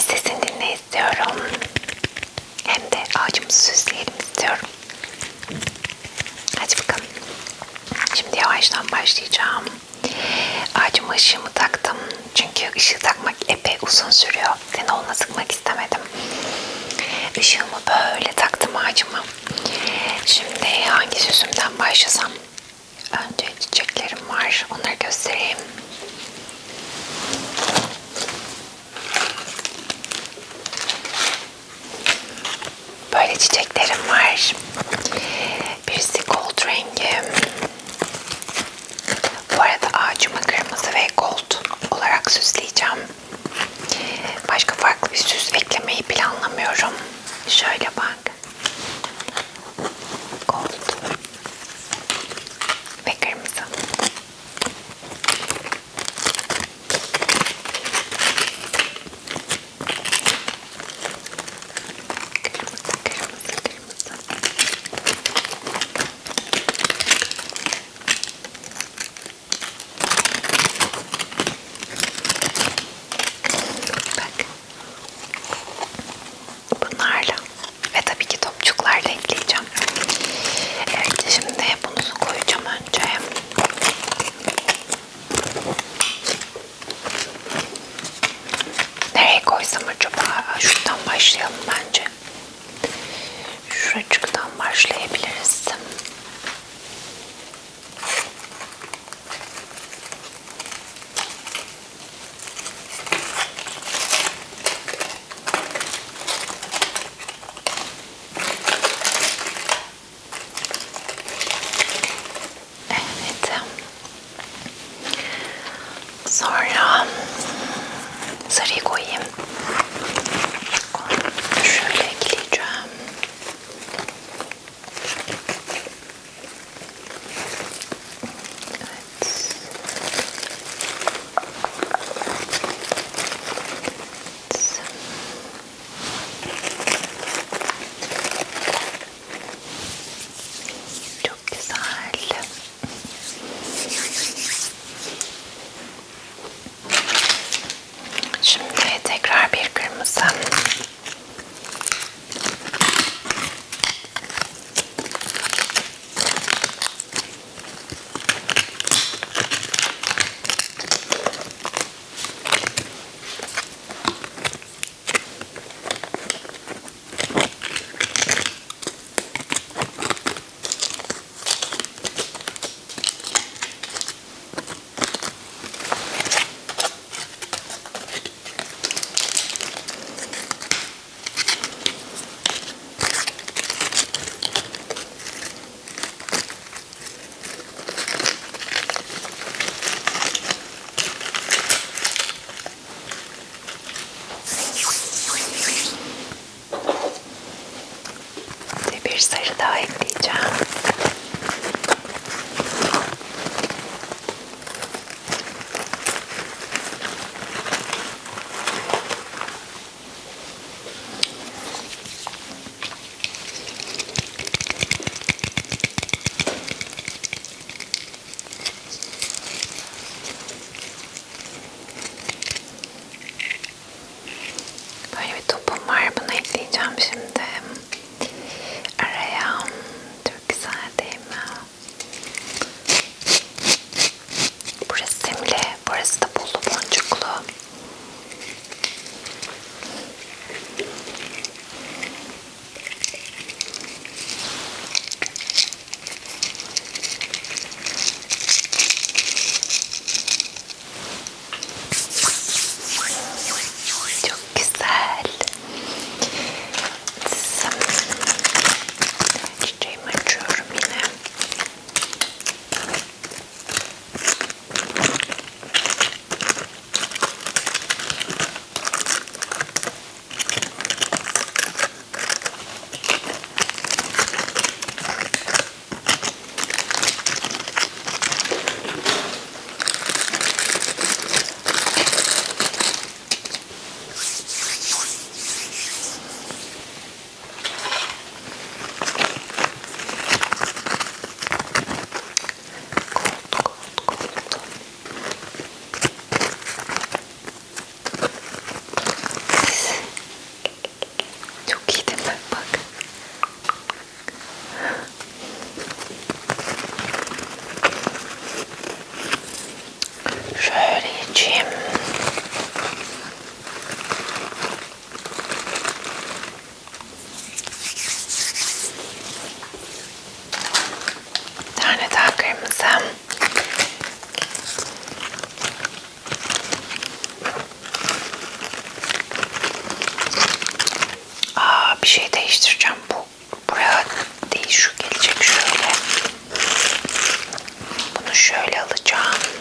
Sesini dinle istiyorum. Hem de ağacımızı süsleyelim istiyorum. Hadi bakalım. Şimdi yavaştan başlayacağım. Ağacıma ışığımı taktım. Çünkü ışığı takmak epey uzun sürüyor. Seni olma sıkmak istemedim. Işığımı böyle taktım ağacıma. Şimdi hangi süsümden başlasam? Önce çiçeklerim var. Onları göstereyim. Yeah. Şöyle geçeyim. Bir tane daha bir şey değiştireceğim. Bu buraya değil şu gelecek şöyle. Bunu şöyle alacağım.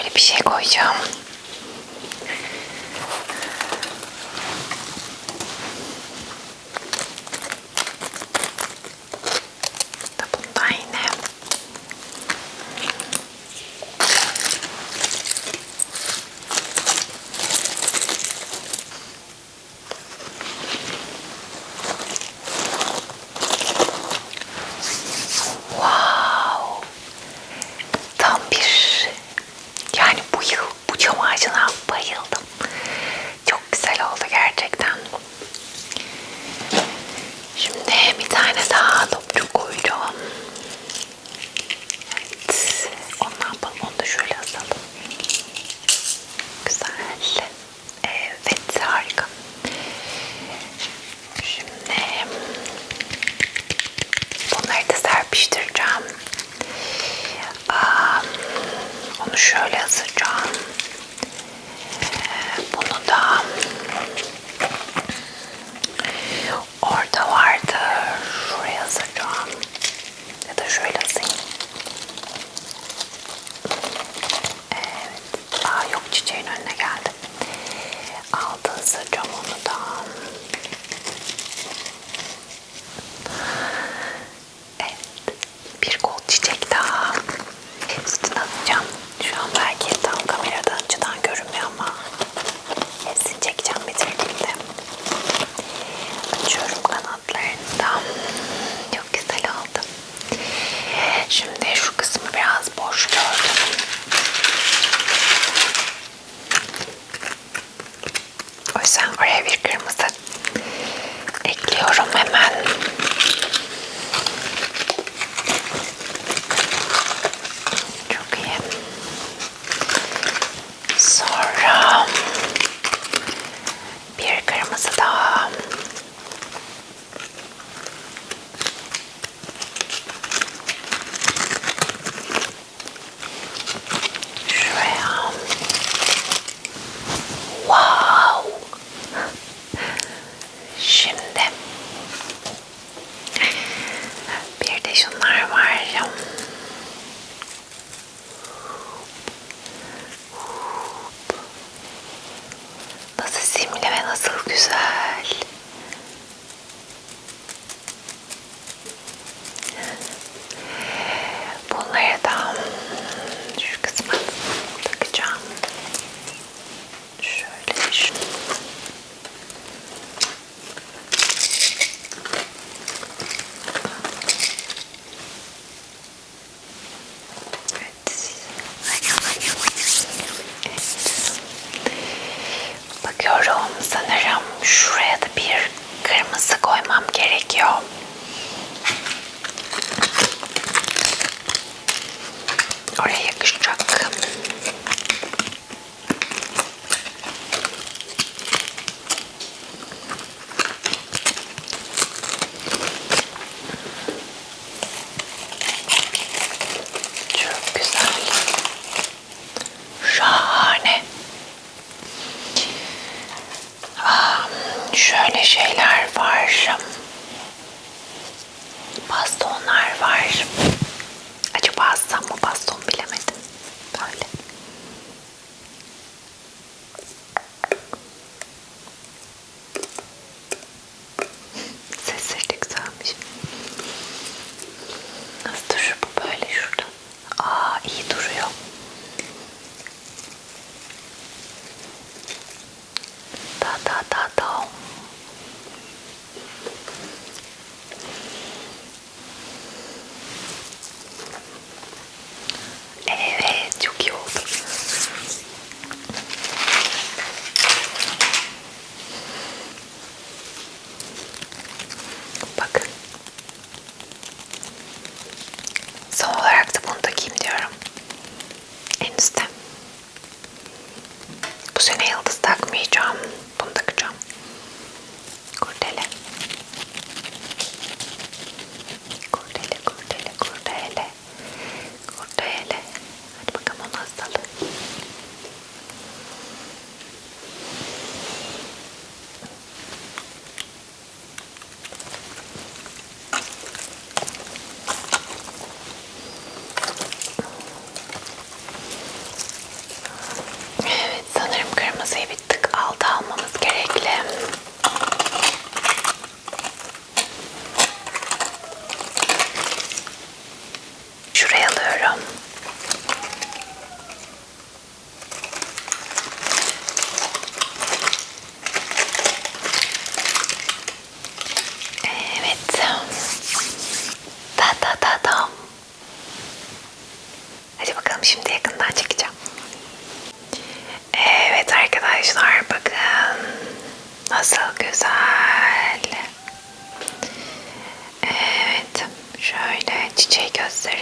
Böyle bir şey koyacağım.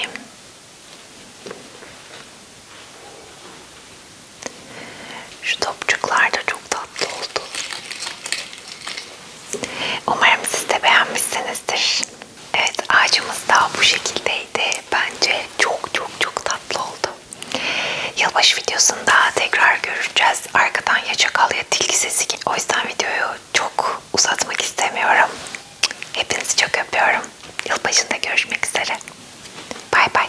buradayım. Şu topçuklar da çok tatlı oldu. Umarım siz de beğenmişsinizdir. Evet ağacımız da bu şekildeydi. Bence çok çok çok tatlı oldu. Yılbaşı videosunda